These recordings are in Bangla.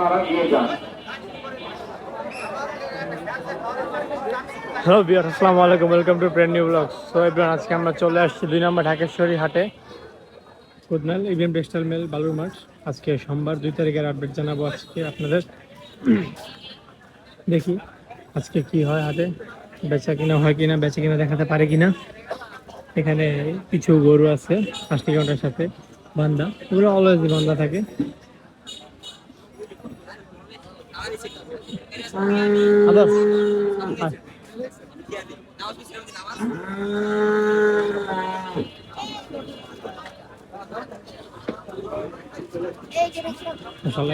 আপনারা নিয়ে যান। হ্যালো বিয়ার আসসালামু আলাইকুম welcome to brand new blog so everyone আজকে আমরা চলে আসছি দুই নম্বর ঢাকেশ্বরী হাটে। কুদনাল ইভিএম টেক্সটাইল মেল বালুর মাঠ আজকে সোমবার, দুই তারিখের আপডেট জানাব আজকে আপনাদের। দেখি, আজকে কি হয় হাটে? বেচা কিনা হয় কিনা, বেচা কিনা দেখাতে পারে কিনা? এখানে কিছু গরু আছে পাঁচটি কাউন্টার সাথে বান্দা। ওগুলো অলওয়েজ বান্দা থাকে।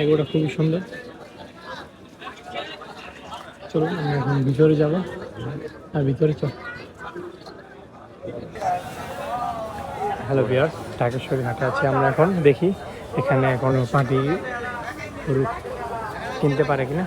এগুলো খুবই সুন্দর। চলুন, আমরা এখন ভিতরে যাব। আর ভিতরে চল। হ্যালো বিয়ার ঢাকেশ্বরী হাটে আছি আমরা এখন। দেখি এখানে এখন পাটি কিনতে পারে কিনা।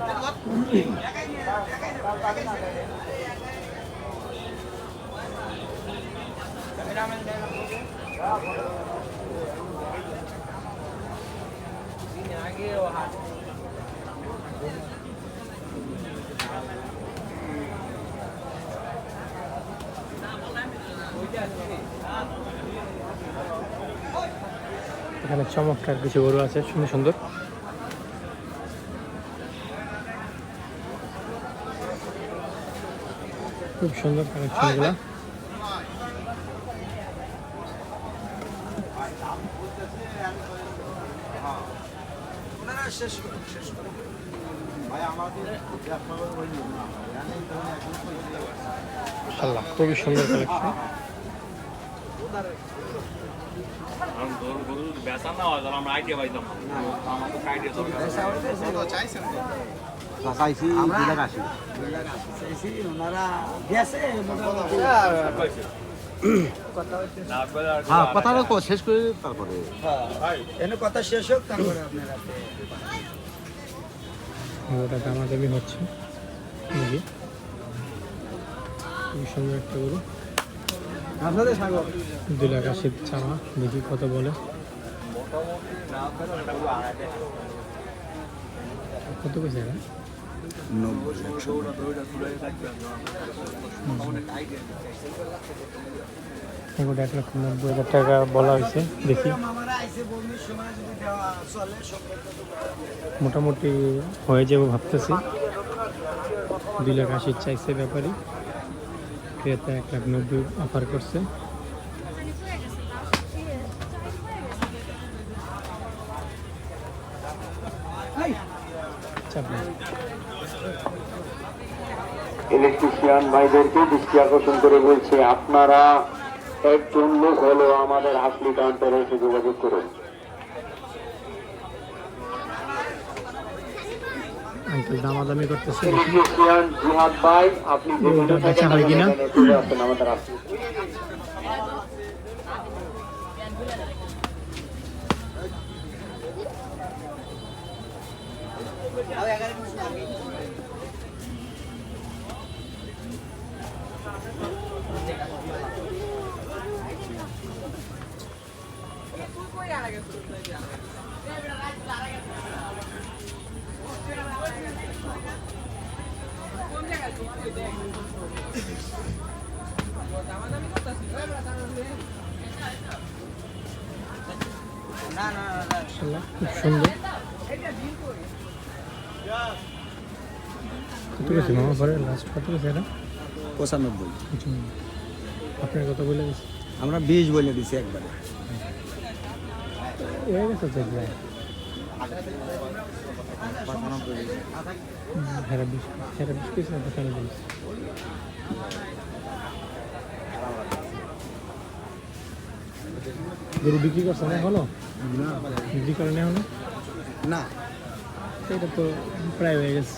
এখানে চমৎকার কিছু গরু আছে সুন্দর সুন্দর খুব সুন্দর কালেকশনগুলো। মাশাআল্লাহ খুবই সুন্দর কালেকশন। আমরা আইডিয়া পাইতাম। আমাদের আইডিয়া দরকার। চাইছি দুই লাখ আশি ওনারা গেছে হ্যাঁ কথাটা শেষ করে তারপরে। এনে কথা শেষ হোক তারপরে আপনারা ওটা দামাদামি হচ্ছে। একটা গরু। আপনাদের দুই লাখ আশির চাওয়া দেখি কত বলে। কত পেয়েছে এটা? নব্বই এক লক্ষ নব্বই হাজার টাকা বলা হয়েছে, দেখি। মোটামুটি হয়ে যাব ভাবতেছি। দুই লাখ আশির চাইছে ব্যাপারী। ক্রেতা এক লাখ নব্বই অফার করছে চাপ নেই। ইলেকট্রিশিয়ান ভাইদেরকে দৃষ্টি আকর্ষণ করে বলছে আপনারা একজন লোক হলো আমাদের হাসলি কাউন্টারে এসে যোগাযোগ করুন। দামাদামি করতেছে জিহাদ ভাই আপনি হয় কিনা? আমাদের না না না মাশাআল্লাহ, খুব সুন্দর কত গেছে? মামা পরে লাস্ট কত গেছে? এটা পঁচানব্বই আপনার কত বলে আমরা বিশ বলে দিছি একবারে। হয়ে গেছে বিশ বিশ পিস না পিস গরু বিক্রি করছে না এখনও? বিক্রি করে না এখনও? না। এটা তো প্রায় হয়ে গেছে।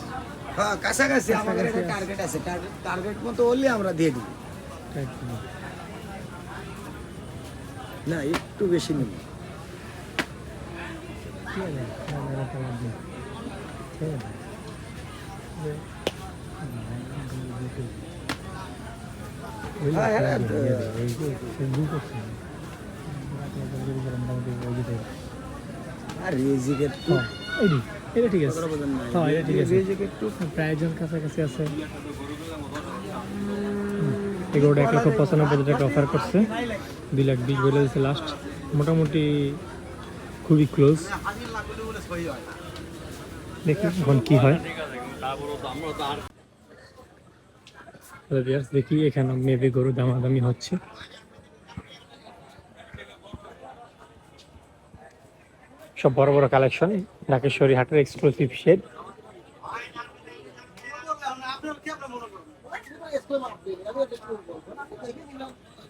হ্যাঁ কাছাকাছি আমাদের একটা টার্গেট আছে। টার্গেট টার্গেট মতো হলে আমরা দিয়ে দিই। না একটু বেশি নেব ঠিক আছে? যে- ওই হ্যাঁ, হ্যাঁ, লাগে, ইয়ে দেয়, ওই যে ফেসবুক করছে। মোটামুটি ওই যে আর রিজিকের তো হ্যাঁ, এই দিক। এটা ঠিক আছে হ্যাঁ এটা ঠিক আছে প্রায় জন কাছাকাছি আছে এগুলোটা এক লক্ষ পঁচানব্বই হাজার টাকা অফার করছে দুই লাখ বিশ বলে দিচ্ছে লাস্ট মোটামুটি খুবই ক্লোজ দেখি এখন কি হয়। দেখি এখানে মেবি গরু দামাদামি হচ্ছে। সব বড় বড় কালেকশন ঢাকেশ্বরী হাটের এক্সক্লুসিভ শেড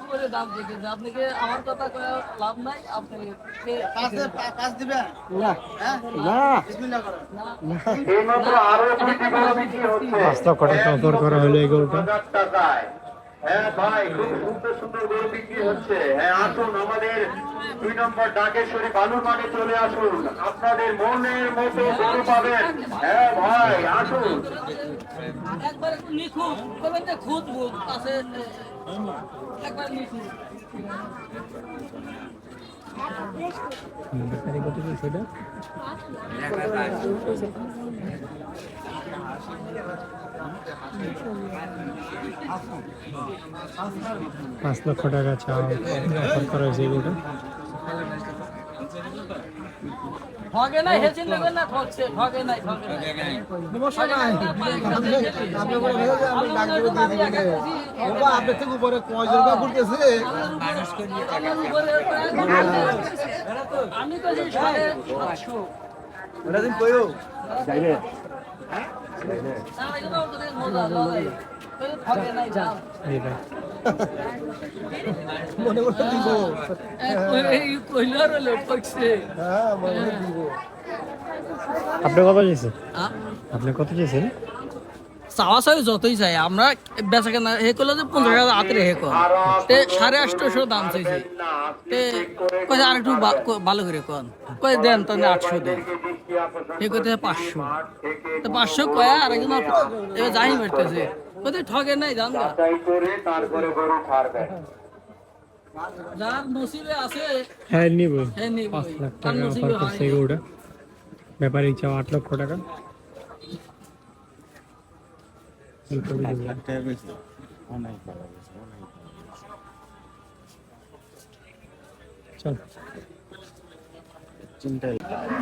উপরে দাম দেখেছে আপনাকে আমার কথা লাভ নাই? আপনি এইমাত্র আরও দুইটি গরু বিক্রি হচ্ছে। পাঁচ লক্ষ টাকা অফার করা হলো এই গরুটা। হ্যাঁ ভাই খুব সুন্দর সুন্দর গরু বিক্রি হচ্ছে। হ্যাঁ আসুন আমাদের দুই নম্বর ডাকেশ্বরী বালুর মাঠে চলে আসুন। আপনাদের মনের মতো গরু পাবেন। হ্যাঁ ভাই আসুন। একবার বলবেন খুঁত আছে একবার নিখুঁত ব্যাপারে কত কি সেটা পাঁচ লক্ষ টাকা চাও। অফার করা হয়েছে এগুলো ঠগে নাই হেসিন নেবেন না ঠকছে ঠগে নাই ঠগে নাই। সমস্যা নাই। আপনি বলে ভেবে যে আমরা ডাক দেবো দিয়ে বাবা আপনি থেকে উপরে কয়জন বা ঘুরতেছে আমি তো সেই সাড়ে সাতশো ওটা দিন কইও তার জন্য ওদের মজা লড়াই ঠগে নাই দেখ। মনে করতে দিব। আপনি কত চেয়েছেন আপনি কত চাওয়া চাই যতই চাই আমরা বেচা কেনা হে করলে যে পঞ্চাশ হাজার হাতের হে কর। তে সাড়ে আটশোশো দাম চাইছে। তে কয়ে আর একটু বা- ভালো করে কন কয়ে দেন তাহলে আটশো দেন। হে কইতে পাঁচশো। তো পাঁচশো কয়া আর একজন এবার যাই মারতেছে। কোথায় ঠগে নাই জান করে তারপরে গরু ছাড়বেন যার নসিবে আছে। হ্যাঁ নিব। হ্যাঁ নিবই। পাঁচ লাখ টাকা অফার করছে হয়। এগুলোটা চাও আট লক্ষ টাকা।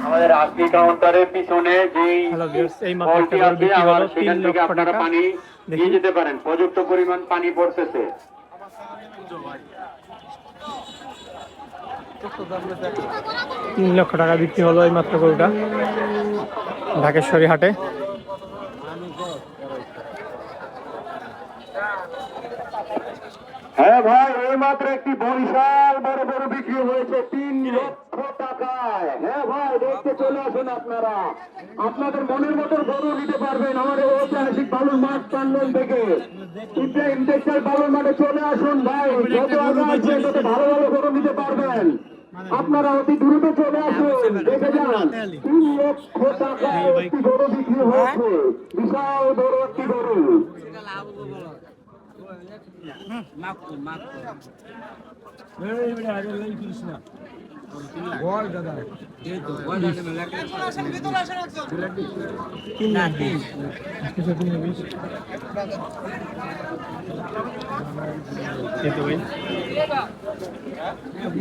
আমাদের আজকে কাউন্টারের পিছনে যেই হ্যালো ভিউয়ার্স এই মাত্র তিন লক্ষ আপনারা টাকা। পানি নিয়ে যেতে পারেন। পর্যাপ্ত পরিমাণ পানি পড়তেছে। তিন লক্ষ টাকা বিক্রি হলো এই মাত্র গরুটা। ঢাকেশ্বরী হাটে। হ্যাঁ ভাই এই মাত্র একটি বরিশাল বড় বড় বিক্রি হয়েছে তিন লক্ষ হ্যাঁ ভাই দেখতে চলে আসুন আপনারা। আপনাদের মনের মতো গরু নিতে পারবেন আমাদের ঐতিহাসিক বালুর মাঠ প্যান্ডেল থেকে। ইব্রাহিম টেক্সটাইল বালুর মাঠে চলে আসুন ভাই যত আগে আসবেন তত ভালো ভালো গরু নিতে পারবেন। আপনারা অতি দ্রুত চলে আসুন দেখে যান। তিন লক্ষ টাকায় একটি গরু বিক্রি হয়েছে। বিশাল বড় একটি গরু।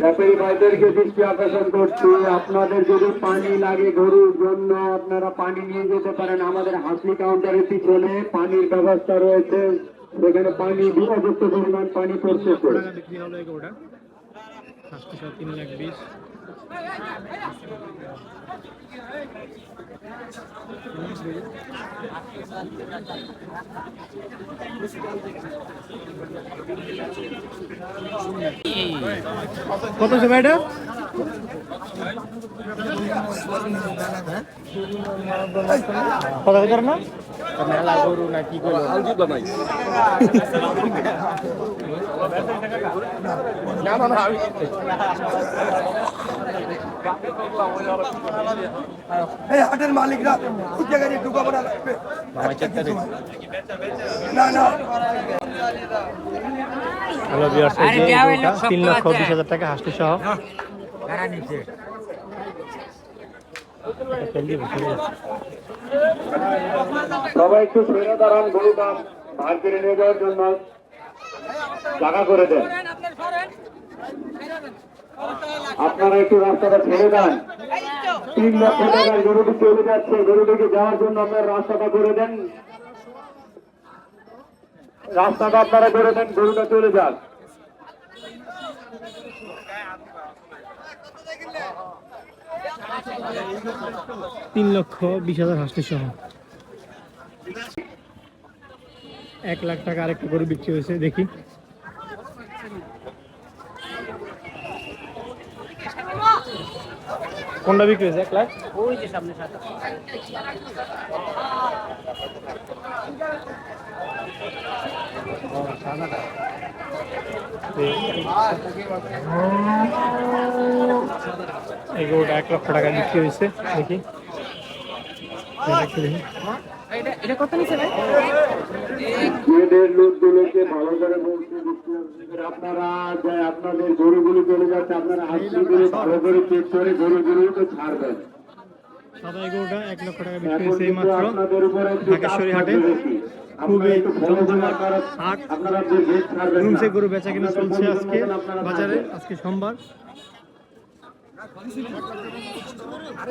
ব্যাপারী ভাইদেরকে দৃষ্টি আকর্ষণ করছি। আপনাদের যদি পানি লাগে গরুর জন্য আপনারা পানি নিয়ে যেতে পারেন। আমাদের হাসলি কাউন্টারের পিছনে পানির ব্যবস্থা রয়েছে। সেখানে পানি বিপযুক্ত পরিমাণ পানি পড়তেছে টাকা বিক্রি হলো এই গরুটা পাঁচশো তিন লাখ বিশ। কত আছে ভাইটা? কত ভিতর না? মেলা গরু না কি করল এই হাটের মালিকরা ওই জায়গায় ঢুকাবো না না না। হ্যালো ভিউয়ার্স এই যে তিন লক্ষ বিশ হাজার টাকা হাসতে সহ। দিব। সবাই একটু সরে দাঁড়ান গরুটা ভার করে নিয়ে যাওয়ার জন্য। জায়গা করে দেন। আপনারা একটু রাস্তাটা ছেড়ে দেন। তিন লক্ষ টাকার গরুটি চলে যাচ্ছে। গরুটিকে যাওয়ার জন্য আপনারা রাস্তাটা করে দেন। রাস্তাটা আপনারা করে দেন গরুটা চলে যান তিন লক্ষ বিশ হাজার হাসতে সহ। এক লাখ টাকা আরেকটা গরু বিক্রি হয়েছে দেখি। কোনটা বিক্রি হয়েছে? এক লাখ? এই গরুটা এক লক্ষ টাকা বিক্রি হয়েছে দেখি। এটা একটু দেখি মেয়েদের লোকগুলোকে ভালো করে বলতে আপনারা যে আপনাদের গরুগুলো চলে যাচ্ছে আপনারা হাসিগুলো ভালো করে চেক করে গরুগুলো তো ছাড়বেন সাদা এই এক লক্ষ টাকা বিক্রি হয়েছে এই মাত্র। ঢাকেশ্বরী হাটে। খুবই জমজমাট হাট। রুমসে গরু বেচা কিনা চলছে আজকে বাজারে আজকে সোমবার।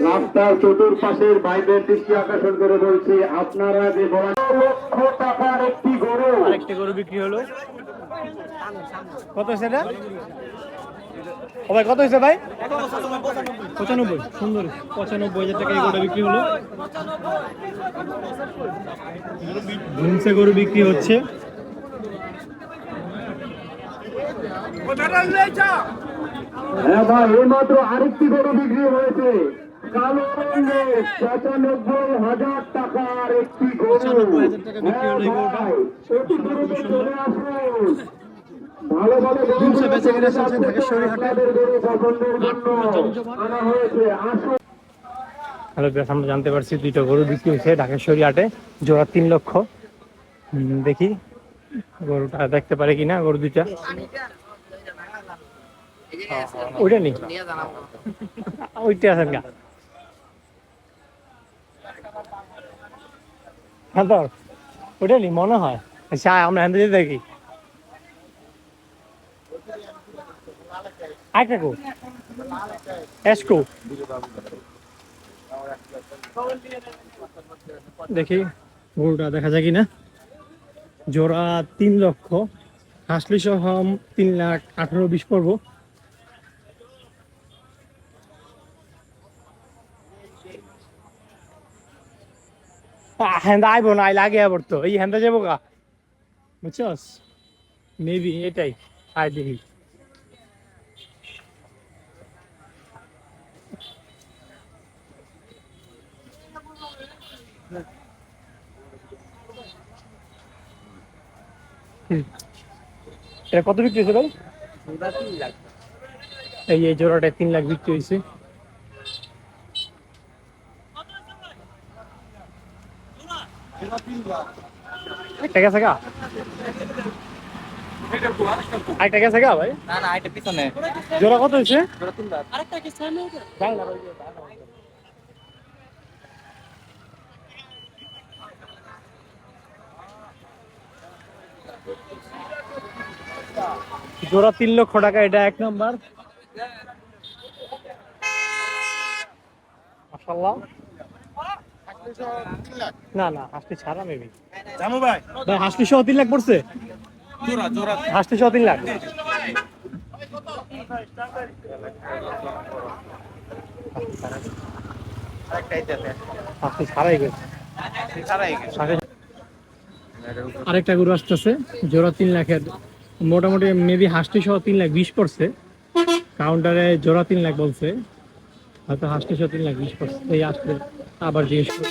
রাস্তার চতুর্পাশের বাইরের দৃষ্টি আকর্ষণ করে বলছি আপনারা যে বলা লক্ষ টাকার একটি গরু। আরেকটা গরু বিক্রি হলো। কত ভাই কত হয়েছে ভাই? পঁচানব্বই। সুন্দর। পঁচানব্বই হাজার টাকা এই গরুটা বিক্রি হলো। ধুমসে গরু বিক্রি হচ্ছে। হ্যাঁ ভাই এইমাত্র আরেকটি গরু বিক্রি হয়েছে। কালো রঙের পঁচানব্বই হাজার টাকার একটি গরু। 95,000 টাকা বিক্রি হলো এই হ্যাঁ আসুন। ভালো ভালো গরু ধুমসে বেচা কিনা চলছে ঢাকেশ্বরী হাটে। আপনাদের গরু পছন্দের জন্য আনা হয়েছে। আসুন। হ্যালো বেশ আমরা জানতে পারছি দুইটা গরু বিক্রি হয়েছে ঢাকেশ্বরী হাটে। জোড়া তিন লক্ষ। দেখি গরুটা দেখতে পারে কিনা গরু দুইটা। ওইটা নেই। মনে হয়। আচ্ছা আমরা দেখি। দেখি গরুটা দেখা যায় কিনা। জোড়া তিন লক্ষ। হাসলি সহ তিন লাখ আঠারো বিশ পড়ব হ্যাঁ আইব না, আইলে আগে আবার তো। এই হ্যান্ডা যাব গা। বুঝছস? মেবি এটাই। আয় দেখি। এটা কত বিক্রি হয়েছে ভাই? এই এই জোড়াটা তিন লাখ বিক্রি হয়েছে। একটা গেছে গা? একটা গেছে গা ভাই? না না এটা পিছনে। জোড়া কত হয়েছে? জোড়া তিন লক্ষ টাকা এটা এক নাম্বার। মাশাআল্লাহ। না না হাসলি ছাড়া মেবি জামু ভাই। ভাই হাসলি সহ তিন লাখ পড়ছে। জোড়া জোড়া। হাসলি সহ তিন লাখ। আরেকটা গরু আসতেছে জোড়া তিন লাখের। মোটামুটি মেবি হাঁসটি সহ তিন লাখ বিশ পড়ছে। কাউন্টারে জোড়া তিন লাখ বলছে। হয়তো হাঁসটি সহ তিন লাখ বিশ পড়ছে। এই আসলে আবার জিজ্ঞেস করি।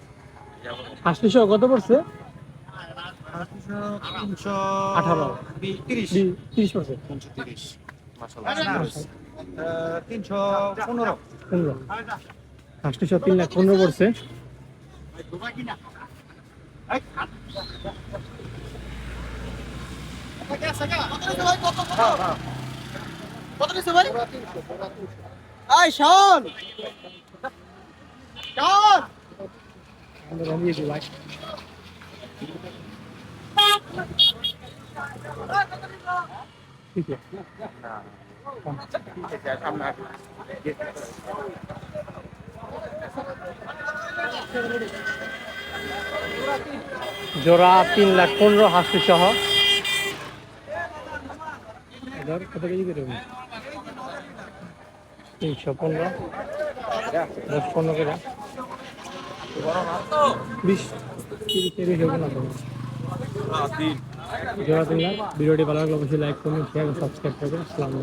আটশো কত পড়ছে? তিনশো আঠারো। তিরিশ। তিরিশ পড়ছে। তিনশো পনেরো। পনেরো। আটশো তিন লাখ পনেরো পড়ছে। এই শোন শোন আমরা বানিয়ে দিই ভাই ঠিক আছে জোড়া তিন লাখ পনেরো হাসি সহ। কত কেজি করে তিনশো পনেরো। দশ পনেরো করে। ভিডিওটি ভালো লাগলে অবশ্যই লাইক করুন শেয়ার সাবস্ক্রাইব করবেন। আসসালামু